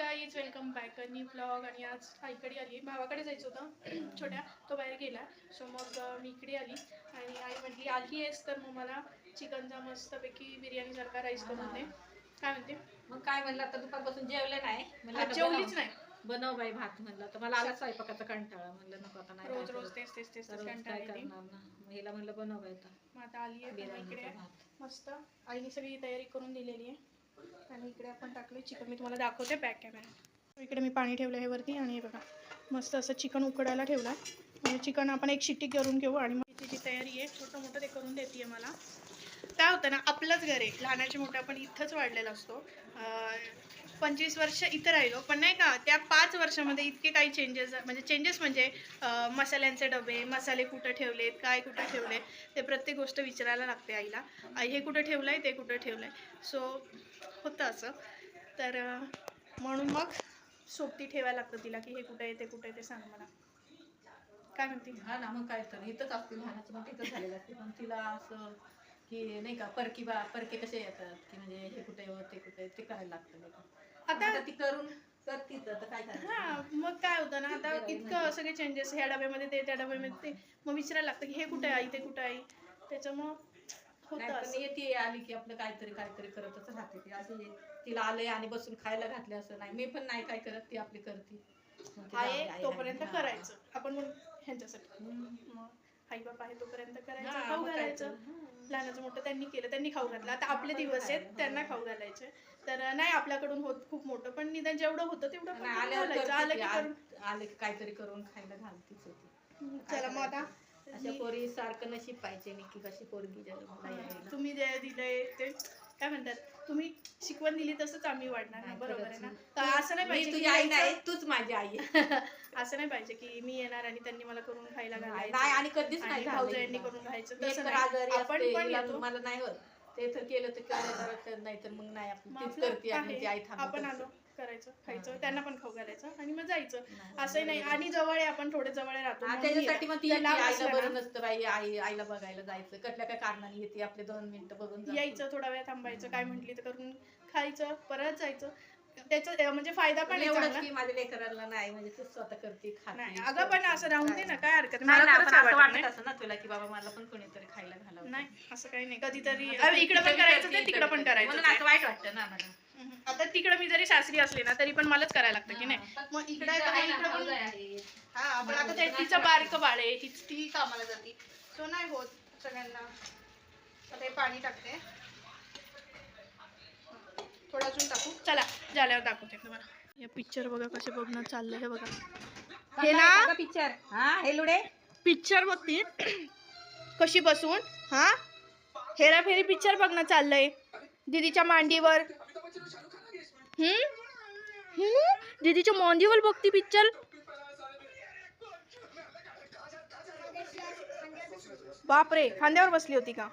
Guys welcome back new blog आणि आज आईकडे आली भावाकडे जायचं होतं. छोट्या तो बाहेर गेला. सो मग मी इकडे आली. आणि आई म्हटली आली आहेस तर मग मला चिकनचा मस्तपैकी बिर्याणीसारखा राईस करून दे काय म्हणते? मग काय म्हणलं आता दुपारपासून जेवले नाही. म्हणलं आज आता जेवलीच नाही. बनव बाई भात म्हणलं. तर मला आला स्वयंपाकाचा कंटाळा. म्हणलं नको आता नाही रोज रोज. तेच तेच तेच रोज कंटाळा काय येते. करणार ना? मग हिला म्हणलं बनव बाई आता. मग आता आली आहे इकडे भात. मस्त. आईने सगळी तयारी करून दिलेली आहे. आणि इकडे आपण टाकलं चिकन. मी तुम्हाला दाखवते पॅक कॅमेरा इकडे मी पाणी ठेवलं आहे वरती आणि हे बघा मस्त असं चिकन उकडायला ठेवलं आहे म्हणजे चिकन आपण एक शिट्टी करून घेऊ आणि मग तिची तयारी आहे छोटं मोठं ते करून देते मला. काय होतं ना आपलंच घर आहे. लहानाचे मोठं आपण इथंच वाढलेला असतो. अं, पंचवीस वर्ष इथं राहिलो. पण नाही का त्या पाच वर्षामध्ये इतके काही चेंजेस म्हणजे चेंजेस म्हणजे मसाल्यांचे डबे मसाले कुठं ठेवलेत काय कुठं ठेवले ते प्रत्येक गोष्ट विचारायला लागते आईला. आई हे कुठं ठेवलं आहे ते कुठं ठेवलं आहे सो होतं असं. तर म्हणून मग सोबती ठेवायला लागतं तिला की हे कुठं आहे ते कुठं आहे ते सांग मला. काय म्हणते? हा ना मग काय तर. इथंच असते लहानाचं मग तिथंच झालेलं असते. पण तिला असं की नाही का परकी बा परके कसे येतात? की म्हणजे हे कुठे ते कुठे ते करायला लागतं नाही का. आता ती करून तर काय करायचं हा मग काय होतं ना आता इतकं सगळे चेंजेस ह्या डब्यामध्ये ते त्या डब्यामध्ये ते मग विचारायला लागतं की हे कुठे आहे आई ते कुठे आहे त्याच्यामुळं होतं असं येते आली की आपलं काहीतरी काहीतरी करतच राहते ती असं तिला आलंय आणि बसून खायला घातले असं नाही मी पण नाही काय करत ती आपली करते मग ती जाऊ दे, आहे आई तोपर्यंत आहे. करायचं आपण मग ह्यांच्यासाठी हम्म. मग आई बाबा आहे तोपर्यंत करायचं हा, खाऊ मग काय घालायचं तर. हा. लहानाचं मोठं त्यांनी केलं त्यांनी खाऊ घातलं आता आपले दिवस आहेत त्यांना. खाऊ घालायचे तर नाही आपल्याकडून होत खूप मोठं पण निदान जेवढं होतं तेवढं करून घालायचं करते आलं. की करून आल- की काहीतरी करून खायला घालतीच होती चला मग आता अशा पोरी सारखं नशीब पाहिजे नाही की कशी पोरगी जन्माला यायला. तुम्ही जे दिलंय ते काय म्हणतात तुम्ही शिकवण दिली तसंच आम्ही वाढणार ना नाही, बरोबर आहे खरंच ना. तर असं नाही मी पाहिजे तुझी आई नाही यायचं- तूच माझी आई असं नाही पाहिजे की मी येणार आणि त्यांनी मला करून खायला नाही घालायचं नाही, आणि कधीच आणि नाही भाऊजाईंनी झालं करून खायचं तसं नाही. आजारी आपण असते, पण हिला येतो मला नाही होत ते तर केलं तर केलं नाही तर मग नाही आपण मग तीच आपलं करते आणि आहे. ती आई थांबत आपण असते. करायचं खायचं. त्यांना पण खाऊ घालायचं आणि मग जायचं असंही नाही. आणि जवळ आहे आपण थोडे जवळ राहतो हा, त्याच्यासाठी. मग ती आईला असलं बरं ना, नसतं बाई आई आईला बघायला जायचं कसल्या काय कारणाने येते आपले दोन मिनिटं बघून जाते. यायचं थोडा वेळ थांबायचं काय म्हटली तर करून खायचं परत जायचं त्याचा अं, म्हणजे फायदा पण पण आहे एवढंच चांगला. की माझ्या लेकरांना नाही म्हणजे तू स्वतः करते खाते नाही अगं पण असं राहून दे ना काय हरकत नाही मला ना, खरंच पण असं आवडत वाटत नाही. असं ना तुला की बाबा मला पण कोणीतरी खायला घालावं नाही असं काही नाही कधीतरी इकडं पण करायचं ते तिकडं पण करायचं म्हणून ते. असं वाईट वाटतं ना मला. आता तिकडं मी जरी सासरी असले ना तरी पण मलाच करायला लागतं की नाही. मग इकडं पण. हा आपण आता तिचं बारकं बाळ आहे ती ती कामाला जाते. सो नाही होत सगळ्यांना. आता हे पाणी टाकते. थोडं अजून टाकू? चला झाल्यावर दाखवते तुम्हाला. पिक्चर बघा कसे बघणं चाललंय हे बघा. हे ना? पिक्चर हा हे लुडे. पिक्चर बघती. कशी बसून? हा? हेराफेरी पिक्चर बघणं चाललंय. दीदीच्या मांडीवर. हम्म? हम्म? दीदीच्या मांडीवर बघती पिक्चर. बापरे खांद्यावर बसली होती का?